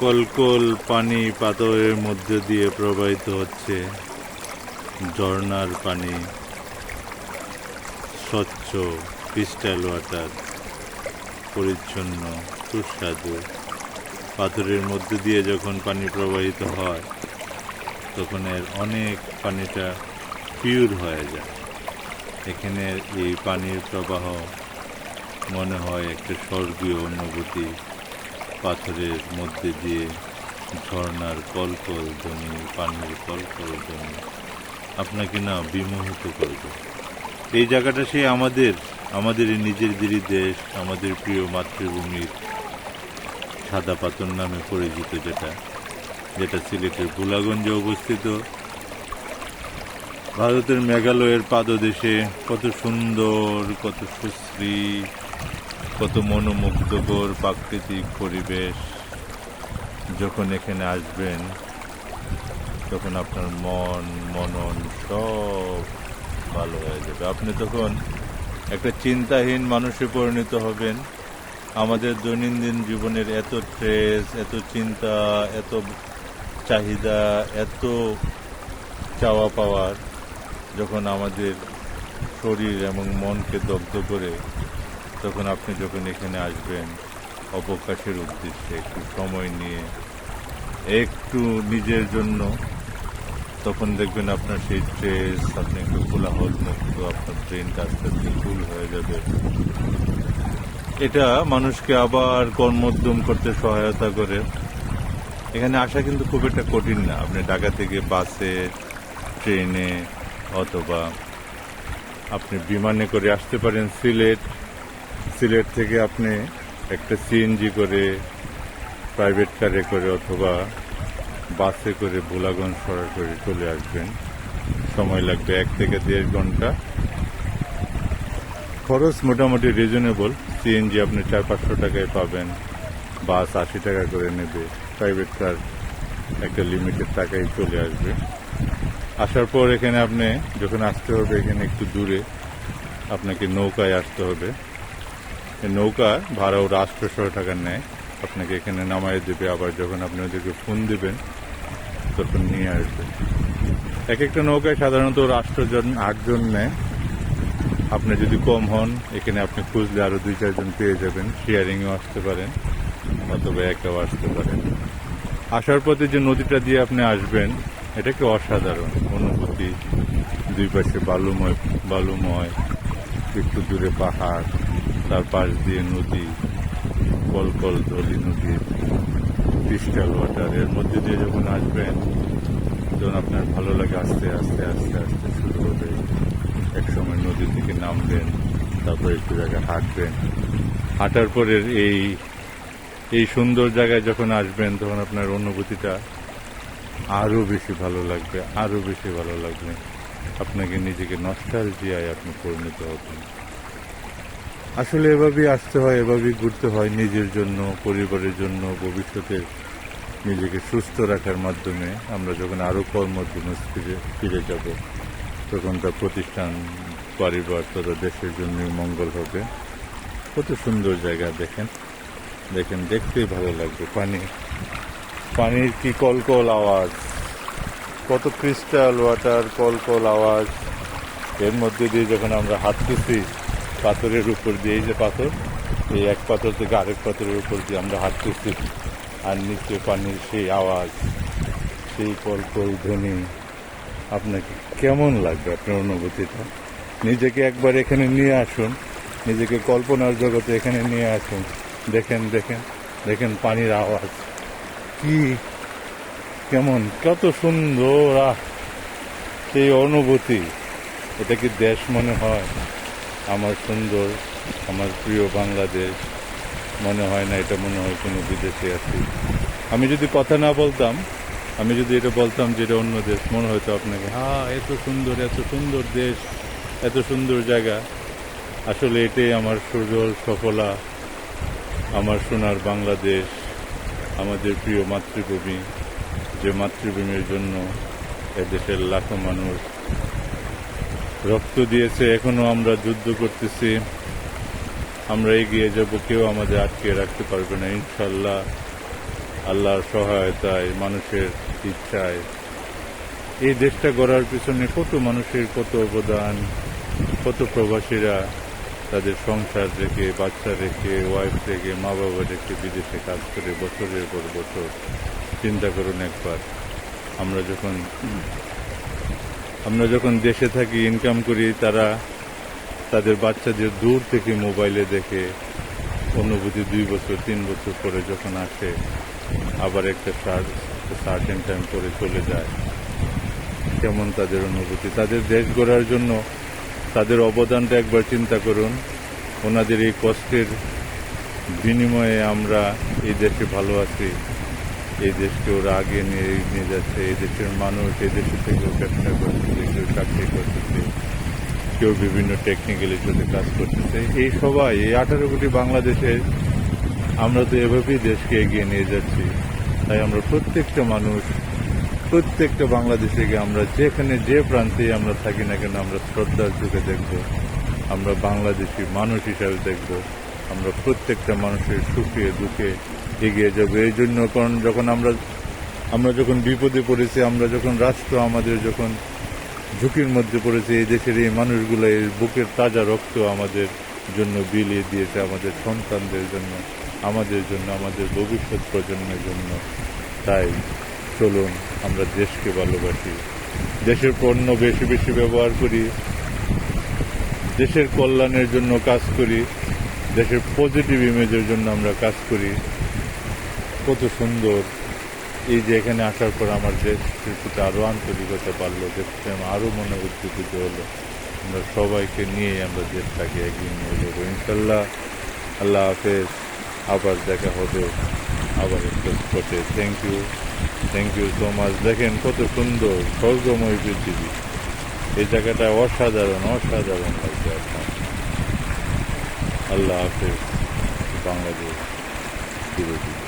কলকল পানি পাথরের মধ্যে দিয়ে প্রবাহিত হচ্ছে। ঝর্ণার পানি। স্বচ্ছ, ক্রিস্টাল ওয়াটার। পরিচ্ছন্ন, সুস্বাদু। পাথরের মধ্যে দিয়ে যখন পানি প্রবাহিত হয়, তখন এর অনেক পানিটা পিওর হয়ে যায়। এখানে এই পানির প্রবাহ মনে হয় একটা স্বর্গীয় অনুভূতি। পাথরের মধ্যে দিয়ে ঝর্ণার কলকল ধ্বনি পানির কলকল ধ্বনি আপনাকে না বিমোহিত করবে। এই জায়গাটা সেই আমাদের আমাদের নিজের দিদি দেশ, আমাদের প্রিয় মাতৃভূমির সাদা পাথর নামে পরিচিত যেটা যেটা সিলেটের বুলাগঞ্জে অবস্থিত। ভারতের মেঘালয়ের পাদদেশে কত সুন্দর, কত সুশ্রী কত মনোমুগ্ধকর প্রাকৃতিক পরিবেশ যখন এখানে আসবেন, তখন আপনার মন, মনন সব ভালো হয়ে যাবে। আপনি তখন একটা চিন্তাহীন মানুষে পরিণত হবেন। আমাদের দৈনন্দিন জীবনের এত স্ট্রেস এত চিন্তা, এত চাহিদা, এত চাওয়া পাওয়ার, যখন আমাদের শরীর এবং মনকে দগ্ধ করে তখন আপনি যখন এখানে আসবেন, অবকাশের উদ্দেশ্যে একটু সময় নিয়ে, একটু নিজের জন্য, তখন দেখবেন আপনার সেই স্ট্রেস আপনি একটু কোলাহল মুক্ত আপনার ব্রেনটা আস্তে আস্তে ফুল হয়ে যাবে। এটা মানুষকে আবার কর্মোদ্যম করতে সহায়তা করে। এখানে আসা কিন্তু খুব একটা কঠিন না। আপনি ঢাকা থেকে বাসে, ট্রেনে অথবা আপনি বিমানে করে আসতে পারেন, সিলেট। সিলেট থেকে আপনি একটা সিএনজি করে প্রাইভেট কারে করে অথবা বাসে করে ভোলাগঞ্জ সরাসরি চলে আসবেন। সময় লাগবে এক থেকে দেড় ঘণ্টা। খরচ মোটামুটি রিজনেবল সিএনজি আপনি চার পাঁচশো টাকায় পাবেন। বাস আশি টাকা করে নেবে। প্রাইভেট কার একটা লিমিটেড টাকায় চলে আসবে। আসার পর এখানে আপনি যখন আসতে হবে, এখানে একটু দূরে আপনাকে নৌকায় আসতে হবে। নৌকা ভাড়া ওরা আটশোশো টাকা নেয় আপনাকে এখানে নামাই দেবে, আবার যখন আপনি ওদেরকে ফোন দেবেন, তখন নিয়ে আসবে। এক একটা নৌকায় সাধারণত ওরা আটজন নেয়। আপনি যদি কম হন, এখানে আপনি খুঁজলে আরও দুই, চারজন পেয়ে যাবেন। শেয়ারিংও আসতে পারেন, অথবা একাও আসতে পারেন। আসার পথে যে নদীটা দিয়ে আপনি আসবেন এটা কি অসাধারণ। অনুভূতি, দুই পাশে বালুময় বালুময়, একটু দূরে পাহাড়। তার পাশ দিয়ে নদী কলকল ধলি নদীর ক্রিস্টাল ওয়াটার এর মধ্যে দিয়ে যখন আসবেন, তখন আপনার ভালো লাগে আস্তে আস্তে আস্তে আস্তে শুরু হবে। এক সময় নদীর দিকে নামবেন, তারপর একটু জায়গায় হাঁটবেন। হাঁটার পরে এই এই সুন্দর জায়গায় যখন আসবেন, তখন আপনার অনুভূতিটা আরও বেশি ভালো লাগবে, আরও বেশি ভালো লাগবে। আপনাকে নিজেকে নস্টালজিয়ায় আপনি পরিণত হবেন। আসলে এভাবেই আসতে হয়, এভাবেই ঘুরতে হয় নিজের জন্য, পরিবারের জন্য, ভবিষ্যতে নিজেকে সুস্থ রাখার মাধ্যমে। আমরা যখন আরও কর্মোদ্যমে ফিরে ফিরে যাব, তখন তার প্রতিষ্ঠান, পরিবার তথা দেশের জন্য মঙ্গল হবে। কত সুন্দর জায়গা দেখেন। দেখেন, দেখতেই ভালো লাগবে। পানি, পানির কি কলকল আওয়াজ। কত ক্রিস্টাল ওয়াটার, কলকল আওয়াজ। এর মধ্যে দিয়ে যখন আমরা হাঁটতেছি পাথরের উপর দিয়ে, এই যে পাথর, এই এক পাথর থেকে আরেক পাথরের উপর দিয়ে আমরা হাঁটতেছি। আর নিচে পানির সেই আওয়াজ, সেই কলকল ধ্বনি, আপনাকে কেমন লাগবে আপনার অনুভূতিটা? নিজেকে একবার এখানে নিয়ে আসুন, নিজেকে কল্পনার জগতে এখানে নিয়ে আসুন। দেখেন দেখেন দেখেন পানির আওয়াজ। কি, কেমন, কত সুন্দর সেই অনুভূতি, এটা কি দেশ মনে হয়? আমার সুন্দর, আমার প্রিয় বাংলাদেশ, মনে হয় না এটা মনে হয় কোনো বিদেশে আছি। আমি যদি কথা না বলতাম, আমি যদি এটা বলতাম যে এটা অন্য দেশ, মনে হয়তো আপনাকে হ্যাঁ এত সুন্দর এত সুন্দর দেশ, এত সুন্দর জায়গা। আসলে এটাই আমার সুজল, সফলা, আমার সোনার বাংলাদেশ, আমাদের প্রিয় মাতৃভূমি, যে মাতৃভূমির জন্য এদেশের লাখো মানুষ রক্ত দিয়েছে, এখনও আমরা যুদ্ধ করতেছি। আমরা এগিয়ে যাব, কেউ আমাদের আটকে রাখতে পারবে না। ইনশাল্লাহ আল্লাহর সহায়তায়, মানুষের ইচ্ছায়। এই দেশটা গড়ার পিছনে কত মানুষের কত অবদান, কত প্রবাসীরা তাদের সংসার রেখে, বাচ্চা রেখে ওয়াইফ রেখে মা বাবা রেখে বিদেশে কাজ করে বছরের পর বছর। চিন্তা করুন একবার, আমরা যখন আমরা যখন দেশে থাকি ইনকাম করি, তারা তাদের বাচ্চাদের দূর থেকে মোবাইলে দেখে, অনুভূতি দুই বছর, তিন বছর পরে যখন আসে, আবার একটা সার্টেন টাইম পরে চলে যায়। কেমন তাদের অনুভূতি? তাদের দেশ গড়ার জন্য তাদের অবদানটা একবার চিন্তা করুন। ওনাদের এই কষ্টের বিনিময়ে আমরা এই দেশে ভালো আছি। এই দেশকে ওরা আগে নিয়ে নিয়ে যাচ্ছে, এই দেশের মানুষ এই দেশে থেকেও ব্যবসা করতেছে কেউ চাকরি করতেছে, কেউ বিভিন্ন টেকনিক্যালি সাথে কাজ করতেছে। এই সবাই, এই আঠারো কোটি বাংলাদেশের আমরা তো এভাবেই দেশকে এগিয়ে নিয়ে যাচ্ছি। তাই আমরা প্রত্যেকটা মানুষ, প্রত্যেকটা বাংলাদেশিকে আমরা যেখানে যে প্রান্তে আমরা থাকি না কেন, আমরা শ্রদ্ধার চোখে দেখব, আমরা বাংলাদেশি মানুষ হিসাবে দেখব, আমরা প্রত্যেকটা মানুষের সুখে, দুঃখে এগিয়ে যাব। এই জন্য কারণ যখন আমরা আমরা যখন বিপদে পড়েছি, আমরা যখন রাষ্ট্র আমাদের যখন ঝুঁকির মধ্যে পড়েছে, এই দেশের এই মানুষগুলো এই বুকের তাজা রক্ত আমাদের জন্য বিলিয়ে দিয়েছে, আমাদের সন্তানদের জন্য, আমাদের জন্য, আমাদের ভবিষ্যৎ প্রজন্মের জন্য। তাই চলুন, আমরা দেশকে ভালোবাসি। দেশের পণ্য বেশি বেশি ব্যবহার করি। দেশের কল্যাণের জন্য কাজ করি। দেশের পজিটিভ ইমেজের জন্য আমরা কাজ করি। কত সুন্দর। এই যে এখানে আসার পর আমার দেশের প্রতি আরও আন্তরিকতা বাড়লো দেশপ্রেম আরও মনে উদ্যোগিত হলো। আমরা সবাইকে নিয়ে আমরা দেশটাকে এগিয়ে নিয়ে যাব ইনশাল্লাহ, আল্লাহ হাফেজ। আবার দেখা হবে। আবার স্পটে। Thank you thank you so much দেখেন কত সুন্দর স্বর্গময় পৃথিবী। এই জায়গাটা অসাধারণ অসাধারণ লাগছে আপনার। আল্লাহ হাফেজ। বাংলাদেশ বিরোধী।